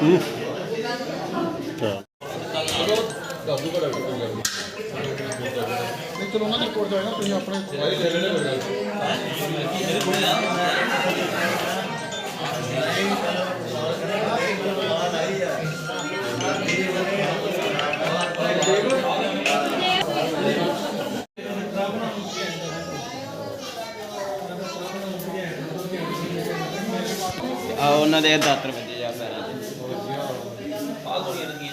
ਨਹੀਂ ਚਲੋ ਉਹਨਾਂ ਦੀ ਰਿਪੋਰਟ ਜਾਏ ਤੁਸੀਂ ਆਪਣੇ ਆ ਉਹਨਾਂ ਦੇ ਦਾਤਰ ਵੱਜੇ ਜਾ ਪੈਰਾਂ 'ਚ ਆਹ ਗੋਲੀਆਂ ਲੱਗੀਆਂ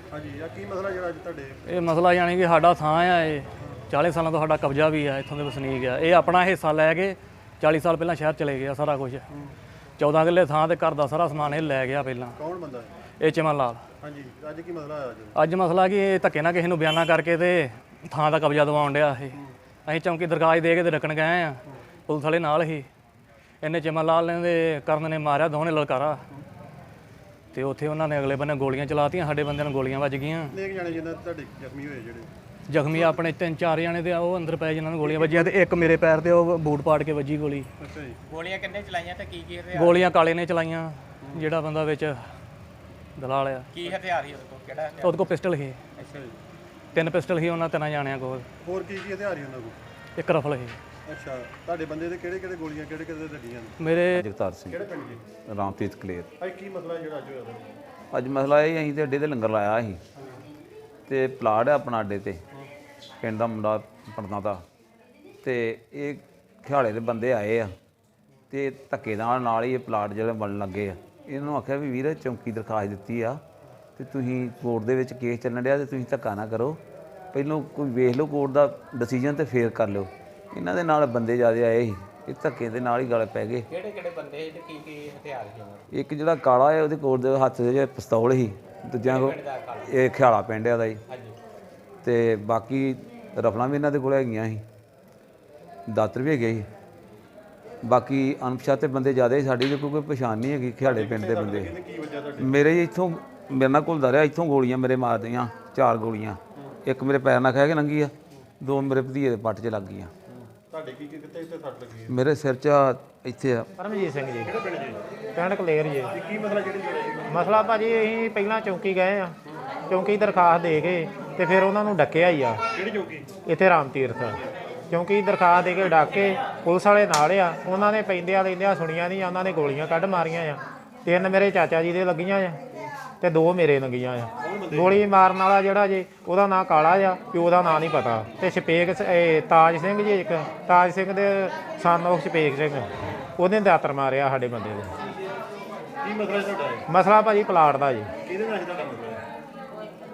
ਹਾਂਜੀ ਆ ਕੀ ਮਸਲਾ ਜਿਹੜਾ ਅੱਜ ਤੁਹਾਡੇ? ਇਹ ਮਸਲਾ ਯਾਨੀ ਕਿ ਸਾਡਾ ਥਾਂ ਆ ਇਹ 40 ਸਾਲਾਂ ਤੋਂ ਸਾਡਾ ਕਬਜ਼ਾ ਵੀ ਆ ਇੱਥੋਂ ਦੇ ਵਸਨੀਕ ਆ। ਇਹ ਆਪਣਾ ਹਿੱਸਾ ਲੈ ਕੇ 40 ਸਾਲ ਪਹਿਲਾਂ ਸ਼ਹਿਰ ਚਲੇ ਗਿਆ ਸਾਰਾ ਕੁਝ 14 ਕਿੱਲੇ ਥਾਂ ਤੇ ਘਰ ਦਾ ਸਾਰਾ ਸਮਾਨ ਇਹ ਲੈ ਗਿਆ ਪਹਿਲਾਂ। ਕੌਣ ਬੰਦਾ ਹੈ ਇਹ ਚਮਨ ਲਾਲ। ਹਾਂਜੀ ਅੱਜ ਕੀ ਮਸਲਾ ਆਇਆ ਜੀ ਅੱਜ ਮਸਲਾ ਕਿ ਇਹ ਧੱਕੇ ਨਾਲ ਕਿਸੇ ਨੂੰ ਬਿਆਨਾ ਕਰਕੇ ਤੇ ਥਾਂ ਦਾ ਕਬਜ਼ਾ ਦਿਵਾਉਣ ਡਿਆ ਇਹ। ਅਸੀਂ ਚੌਂਕੀ ਦਰਖਾਸਤ ਦੇ ਕੇ ਤੇ ਰੱਖਣ ਗਏ ਆ ਪੁਲਿਸ ਵਾਲੇ ਨਾਲ ਹੀ। ਇਹਨੇ ਚਮਨ ਲਾਲ ਨੇ ਤੇ ਕਰਨ ਨੇ ਮਾਰਿਆ ਦੋਨੇ ਲਲਕਾਰਾ। ਤੇ ਉੱਥੇ ਉਹਨਾਂ ਨੇ ਅਗਲੇ ਬੰਨੇ ਗੋਲੀਆਂ ਚਲਾਤੀਆਂ ਸਾਡੇ ਬੰਦੇ ਨੂੰ ਗੋਲੀਆਂ ਵੱਜ ਗਈਆਂ। ਨੇਕ ਜਾਣੇ ਜਿਨ੍ਹਾਂ ਤੁਹਾਡੇ ਜ਼ਖਮੀ ਹੋਏ ਜਿਹੜੇ। ਜ਼ਖਮੀ ਆਪਣੇ ਤਿੰਨ ਚਾਰ ਜਣੇ ਤੇ ਉਹ ਅੰਦਰ ਪਏ ਜਿਨ੍ਹਾਂ ਨੂੰ ਗੋਲੀਆਂ ਵੱਜੀਆਂ ਤੇ ਇੱਕ ਮੇਰੇ ਪੈਰ ਤੇ ਉਹ ਬੂਟ ਪਾੜ ਕੇ ਵੱਜੀ ਗੋਲੀ। ਅੱਛਾ ਜੀ। ਗੋਲੀਆਂ ਕਿੰਨੇ ਚਲਾਈਆਂ ਤੇ ਕੀ ਕੀ ਹਥਿਆਰ? ਗੋਲੀਆਂ ਕਾਲੇ ਨੇ ਚਲਾਈਆਂ ਜਿਹੜਾ ਬੰਦਾ ਵਿੱਚ ਦਲਾਲ ਆ। ਕੀ ਹਥਿਆਰ ਸੀ ਉਹਦੇ ਕੋਲ? ਕਿਹੜਾ ਹਥਿਆਰ? ਉਹਦੇ ਕੋਲ ਪਿਸਟਲ ਸੀ। ਅੱਛਾ ਜੀ। ਤਿੰਨ ਪਿਸਟਲ ਸੀ ਉਹਨਾਂ ਤਿੰਨਾਂ ਜਾਣਿਆਂ ਕੋਲ। ਹੋਰ ਕੀ ਕੀ ਹਥਿਆਰ ਸੀ ਉਹਨਾਂ ਕੋਲ? ਇੱਕ ਰਫਲ ਸੀ। ਅੱਛਾ ਤੁਹਾਡੇ ਬੰਦੇ ਦੇ ਕਿਹੜੇ ਕਿਹੜੇ ਗੋਲੀਆਂ ਕਿਹੜੇ ਕਿਹੜੇ ਲੱਗੀਆਂ ਨੇ? ਮੇਰੇ ਜਗਤਾਰ ਸਿੰਘ। ਕਿਹੜੇ ਪਿੰਡ ਜੀ? ਰਾਮਪ੍ਰੀਤ ਕਲੇਰ। ਅੱਜ ਕੀ ਮਸਲਾ ਜਿਹੜਾ ਅੱਜ ਹੋਇਆ ਤੁਹਾਡੇ? ਅੱਜ ਮਸਲਾ ਇਹ ਅਸੀਂ ਤੇ ਅੱਡੇ ਤੇ ਲੰਗਰ ਲਾਇਆ ਸੀ। ਤੇ ਪਲਾਟ ਹੈ ਆਪਣਾ ਅੱਡੇ ਤੇ। ਪਿੰਡ ਦਾ ਮੁੰਡਾ ਪੜਨਾ ਦਾ ਤੇ ਇਹ ਖਿਆਲੇ ਦੇ ਬੰਦੇ ਆਏ ਆ। ਤੇ ਧੱਕੇ ਨਾਲ ਨਾਲ ਹੀ ਇਹ ਪਲਾਟ ਜਿਹੜੇ ਬਣ ਲੱਗੇ ਆ। ਇਹਨੂੰ ਆਖਿਆ ਵੀ ਵੀਰ ਚੌਂਕੀ ਦਰਖਾਸਤ ਦਿੱਤੀ ਆ। ਤੇ ਤੁਸੀਂ ਕੋਰਟ ਦੇ ਵਿੱਚ ਕੇਸ ਚੱਲਣ ਡਿਆ ਤੇ ਤੁਸੀਂ ਧੱਕਾ ਨਾ ਕਰੋ। ਪਹਿਲਾਂ ਕੋਈ ਵੇਖ ਲਓ ਕੋਰਟ ਦਾ ਡਿਸੀਜਨ ਤੇ ਫੇਰ ਕਰ ਲਿਓ। ਇਹਨਾਂ ਦੇ ਨਾਲ ਬੰਦੇ ਜ਼ਿਆਦੇ ਆਏ ਸੀ ਇਹ ਧੱਕੇ ਦੇ ਨਾਲ ਹੀ ਗਲ ਪੈ ਗਏ। ਕਿਹੜੇ ਕਿਹੜੇ ਬੰਦੇ ਸੀ ਤੇ ਕੀ ਕੀ ਹਥਿਆਰ ਸੀ ਉਹਨਾਂ ਕੋਲ ਇੱਕ ਜਿਹੜਾ ਕਾਲਾ ਹੈ ਉਹਦੇ ਕੋਲ ਦੇ ਹੱਥ ਦੇ ਵਿੱਚ ਪਿਸਤੌਲ ਸੀ ਦੂਜਿਆਂ ਕੋ ਇਹ ਖਿਆਲਾ ਪਿੰਡ ਆ ਦਾ ਜੀ। ਹਾਂਜੀ। ਤੇ ਬਾਕੀ ਰਫਲਾਂ ਵੀ ਇਹਨਾਂ ਦੇ ਕੋਲ ਹੈਗੀਆਂ ਸੀ। ਦਾਤਰ ਵੀ ਹੈਗੇ ਸੀ। ਬਾਕੀ ਅਣਪਛਾਤੇ ਬੰਦੇ ਜ਼ਿਆਦਾ ਸੀ ਸਾਡੀ ਤੇ ਕੋਈ ਪਛਾਣ ਨਹੀਂ ਹੈਗੀ ਖਿਆਲੇ ਪਿੰਡ ਦੇ ਬੰਦੇ। ਮੇਰੇ ਜੀ ਇੱਥੋਂ ਮੇਰੇ ਨਾਲ ਘੁਲਦਾ ਰਿਹਾ ਇੱਥੋਂ ਗੋਲੀਆਂ ਮੇਰੇ ਮਾਰਦੀਆਂ ਚਾਰ ਗੋਲੀਆਂ। ਇੱਕ ਮੇਰੇ ਪੈਰ ਨਾਲ ਖਹਿ ਕੇ ਲੰਗੀ ਆ ਦੋ ਮੇਰੇ ਭਤੀਜੇ ਦੇ ਪੱਟ 'ਚ ਲੱਗ ਗਈਆਂ। ਤੁਹਾਡੇ ਕੀ ਕੀ ਕਿੱਥੇ ਕਿੱਥੇ ਸੱਟ ਲੱਗੀ ਹੈ? ਮੇਰੇ ਸਿਰ 'ਚ ਆ, ਇੱਥੇ ਆ। ਪਰਮਜੀਤ ਸਿੰਘ ਜੀ। ਕਿਹੜੇ ਪਿੰਡ ਕਲੇਰ ਜੀ। ਕੀ ਮਸਲਾ ਜਿਹੜੀ ਜਿਹੜੀ ਮਸਲਾ ਭਾਜੀ ਅਸੀਂ ਪਹਿਲਾਂ ਚੌਂਕੀ ਗਏ ਆ। ਚੌਂਕੀ ਦਰਖਾਸਤ ਦੇ ਕੇ ਤੇ ਫਿਰ ਉਹਨਾਂ ਨੂੰ ਡੱਕਿਆ ਹੀ ਆ। ਕਿਹੜੀ ਚੌਕੀ? ਇੱਥੇ ਰਾਮ ਤੀਰਥ। ਚੌਂਕੀ ਦਰਖਾਸਤ ਦੇ ਕੇ ਡੱਕ ਕੇ ਪੁਲਿਸ ਵਾਲੇ ਨਾਲ ਆ। ਉਹਨਾਂ ਨੇ ਪੈਂਦਿਆਂ ਲੈਂਦਿਆਂ ਸੁਣੀਆਂ ਨਹੀਂ ਉਹਨਾਂ ਨੇ ਗੋਲੀਆਂ ਕੱਢ ਮਾਰੀਆਂ ਆ। ਤਿੰਨ ਮੇਰੇ ਚਾਚਾ ਜੀ ਦੇ ਲੱਗੀਆਂ ਆ। ਤੇ ਦੋ ਮੇਰੇ ਲੱਗੀਆਂ ਆ। ਗੋਲੀ ਮਾਰਨ ਵਾਲਾ ਜਿਹੜਾ ਜੇ ਉਹਦਾ ਨਾਂ ਕਾਲਾ ਆ ਪਿਓ ਦਾ ਨਾਂ ਨਹੀਂ ਪਤਾ। ਤੇ ਸ਼ਪੇਕ ਸ- ਇਹ ਤਾਜ ਸਿੰਘ ਜੀ ਇੱਕ ਤਾਜ ਸਿੰਘ ਦੇ ਸਨ ਉਹ ਸ਼ਪੇਕ ਸਿੰਘ। ਉਹਨੇ ਦਾਤਰ ਮਾਰਿਆ ਸਾਡੇ ਬੰਦੇ ਦੇ। ਕੀ ਮਸਲਾ ਸੀ ਤੁਹਾਡਾ ਇਹ? ਮਸਲਾ ਭਾਜੀ ਪਲਾਟ ਦਾ ਜੀ। ਕਿਹਦੇ ਨਾਲ ਸੀ ਤੁਹਾਡਾ ਮਸਲਾ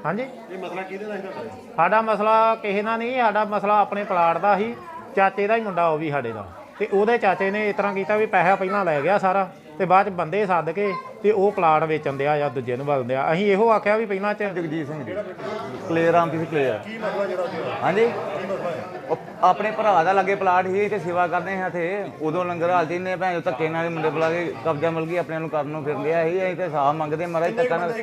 ਹਾਂਜੀ? ਇਹ ਮਸਲਾ ਕਿਹਦੇ ਨਾਲ ਤੁਹਾਡਾ ਸਾਡਾ ਮਸਲਾ ਕਿਸੇ ਨਾਲ ਨਹੀਂ ਸਾਡਾ ਮਸਲਾ ਆਪਣੇ ਪਲਾਟ ਦਾ ਸੀ। ਚਾਚੇ ਦਾ ਹੀ ਮੁੰਡਾ ਉਹ ਵੀ ਸਾਡੇ ਦਾ। ਤੇ ਉਹਦੇ ਚਾਚੇ ਨੇ ਇਸ ਤਰ੍ਹਾਂ ਕੀਤਾ ਵੀ ਪੈਸਾ ਪਹਿਲਾਂ ਲੈ ਗਿਆ ਸਾਰਾ ਤੇ ਬਾਅਦ ਚ ਬੰਦੇ ਸੱਦ ਕੇ ਤੇ ਉਹ ਪਲਾਟ ਵੇਚਣ ਦਿਆ ਜਾਂ ਦੂਜੇ ਨੂੰ ਬਦਲ ਦਿਆ। ਅਸੀਂ ਇਹੋ ਆਖਿਆ ਵੀ ਪਹਿਲਾਂ ਚ ਜਗਜੀਤ ਸਿੰਘ ਜੀ। ਕਲੀਅਰ ਆਮ ਕਿਸੇ ਕਲੀਅਰ ਕੀ ਮਸਲਾ ਜਿਹੜਾ? ਹਾਂਜੀ? ਹੈ? ਉਹ ਆਪਣੇ ਭਰਾ ਦਾ ਲੱਗੇ ਪਲਾਟ ਸੀ ਤੇ ਸੇਵਾ ਕਰਦੇ ਹਾਂ ਤੇ ਉਦੋਂ ਲੰਗਰ ਹਾਲਤੀ ਨੇ ਭੈਣ ਧੱਕੇ ਨਾਲ ਹੀ ਮੁੰਡੇ ਬੁਲਾ ਕੇ ਕਬਜ਼ਾ ਮਿਲ ਗਈ ਆਪਣੇ ਨੂੰ ਕਰਨ ਨੂੰ ਫਿਰ ਲਿਆ ਸੀ ਅਸੀਂ ਤੇ ਸਾਹ ਮੰਗਦੇ ਮਹਾਰਾਜ ਧੱਕਾ ਨਾਲ।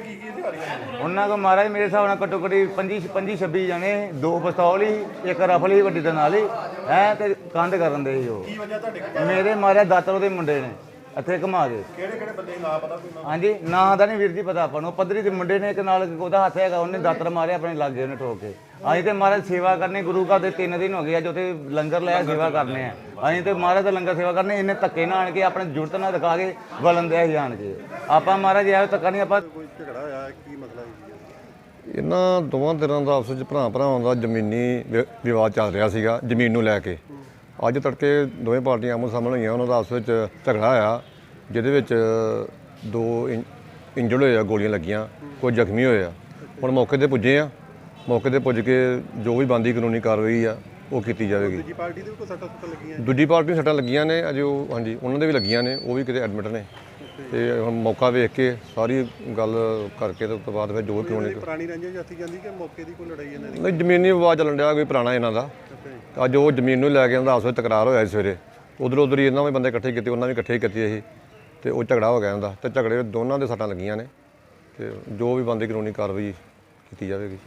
ਉਹਨਾਂ ਕੋ ਮਹਾਰਾਜ ਮੇਰੇ ਹਿਸਾਬ ਨਾਲ ਘੱਟੋ ਘੱਟੀ 25 25 26 ਜਣੇ ਦੋ ਪਿਸਤੌਲ ਹੀ ਇੱਕ ਰਫਲ ਹੀ ਵੱਡੀ ਦੇ ਨਾਲ ਹੀ ਹੈ ਤੇ ਕੰਧ ਕਰਨ ਦੇ ਸੀ ਉਹ। ਕੀ ਵਜ੍ਹਾ ਤੁਹਾਡੇ ਕੋਲ? ਮੇਰੇ ਮਾਰਿਆ ਦਾਤਰ ਉਹਦੇ ਮੁੰਡੇ ਨੇ। ਇੱਥੇ ਘੁਮਾ ਦੇ ਕਿਹੜੇ ਕਿਹੜੇ ਬੰਦੇ ਨਾ ਪਤਾ ਕੋਈ ਨਾ ਹਾਂਜੀ ਨਾਂ ਦਾ ਨਹੀਂ ਵੀਰ ਜੀ ਪਤਾ ਆਪਾਂ ਨੂੰ। ਪੱਧਰੀ ਦੇ ਮੁੰਡੇ ਨੇ ਇੱਕ ਨਾਲ ਉਹਦਾ ਹੱਥ ਹੈਗਾ ਉਹਨੇ ਦਾਤਰ ਮਾਰਿਆ ਆਪਣੇ ਲਾਗੇ ਉਹਨੇ ਠੋਕ ਕੇ। ਅਸੀਂ ਤੇ ਮਹਾਰਾਜ ਸੇਵਾ ਕਰਨੀ ਗੁਰੂ ਘਰ ਦੇ ਤਿੰਨ ਦਿਨ ਹੋ ਗਏ ਅੱਜ ਉੱਥੇ ਲੰਗਰ ਲਿਆ ਸੇਵਾ ਕਰਨੇ ਆ। ਅਸੀਂ ਤੇ ਮਹਾਰਾਜ ਦਾ ਲੰਗਰ ਸੇਵਾ ਕਰਨੇ ਇਹਨੇ ਧੱਕੇ ਨਾਲ ਆਣ ਕੇ ਆਪਣੇ ਜੁਰਤ ਨਾਲ ਦਿਖਾ ਕੇ ਵਲਨ ਦੇ ਆਣ ਕੇ। ਆਪਾਂ ਮਹਾਰਾਜ ਇਹ ਧੱਕਾ ਨਹੀਂ ਆਪਾਂ ਕੋਈ ਝਗੜਾ ਹੋਇਆ ਕੀ ਮਸਲਾ ਹੈ ਇਹਨਾਂ ਦੋਵਾਂ ਧਿਰਾਂ ਦਾ ਆਪਸ ਵਿੱਚ ਭਰਾ ਭਰਾਵਾਂ ਦਾ ਜ਼ਮੀਨੀ ਵਿਵਾਦ ਚੱਲ ਰਿਹਾ ਸੀਗਾ ਜ਼ਮੀਨ ਨੂੰ ਲੈ ਕੇ। ਅੱਜ ਤੜਕੇ ਦੋਵੇਂ ਪਾਰਟੀਆਂ ਆਮੋ ਸਾਹਮਣੇ ਹੋਈਆਂ ਉਹਨਾਂ ਦਾ ਆਪਸ ਵਿੱਚ ਝਗੜਾ ਹੋਇਆ ਜਿਹਦੇ ਵਿੱਚ ਦੋ ਇੰਜਰਡ ਹੋਏ ਆ ਗੋਲੀਆਂ ਲੱਗੀਆਂ ਕੋਈ ਜ਼ਖਮੀ ਹੋਏ ਆ। ਹੁਣ ਮੌਕੇ ਤੇ ਪੁੱਜੇ ਆ ਮੌਕੇ ਤੇ ਪੁੱਜ ਕੇ ਜੋ ਵੀ ਬੰਦੀ ਕਾਨੂੰਨੀ ਕਾਰਵਾਈ ਆ ਉਹ ਕੀਤੀ ਜਾਵੇਗੀ। ਦੂਜੀ ਪਾਰਟੀ ਦੇ ਵੀ ਕੋਈ ਸੱਟਾਂ ਸੁੱਟਾਂ ਲੱਗੀਆਂ? ਦੂਜੀ ਪਾਰਟੀ ਨੂੰ ਸੱਟਾਂ ਲੱਗੀਆਂ ਨੇ ਅਜੇ ਉਹ ਹਾਂਜੀ ਉਹਨਾਂ ਦੇ ਵੀ ਲੱਗੀਆਂ ਨੇ ਉਹ ਵੀ ਕਿਤੇ ਐਡਮਿਟ ਨੇ। ਤੇ ਹੁਣ ਮੌਕਾ ਵੇਖ ਕੇ ਸਾਰੀ ਗੱਲ ਕਰਕੇ ਤੇ ਉਸ ਤੋਂ ਬਾਅਦ ਫਿਰ ਜੋ ਕਿਉਂ ਇਹ ਪੁਰਾਣੀ ਰੰਜਿਸ਼ ਜਾਤੀ ਜਾਂਦੀ ਕਿ ਮੌਕੇ ਦੀ ਕੋਈ ਲੜਾਈ ਇਹਨਾਂ ਦੀ? ਨਹੀਂ ਜ਼ਮੀਨੀ ਵਿਵਾਦ ਚੱਲਣ ਡਿਆ ਕੋਈ ਪੁਰਾਣਾ ਇਹਨਾਂ ਦਾ। ਅੱਜ ਉਹ ਜ਼ਮੀਨ ਨੂੰ ਲੈ ਕੇ ਇਹਨਾਂ ਦਾ ਆਪਸ ਵਿੱਚ ਤਕਰਾਰ ਹੋਇਆ ਸੀ ਸਵੇਰੇ। ਉਧਰ ਉਧਰ ਹੀ ਇਹਨਾਂ ਵੀ ਬੰਦੇ ਇਕੱਠੇ ਕੀਤੇ ਉਹਨਾਂ ਵੀ ਇਕੱਠੇ ਕੀਤੀ ਸੀ ਤੇ ਉਹ ਝਗੜਾ ਹੋ ਗਿਆ ਇਹਨਾਂ ਦਾ ਤੇ ਝਗੜੇ ਦੋਨਾਂ ਦੇ ਸੱਟਾਂ ਲੱਗੀਆਂ ਨੇ। ਤੇ ਜੋ ਵੀ ਬੰਦੀ ਕਾਨੂੰਨੀ ਕਾਰਵਾਈ ਕੀਤੀ ਜਾਵੇਗੀ।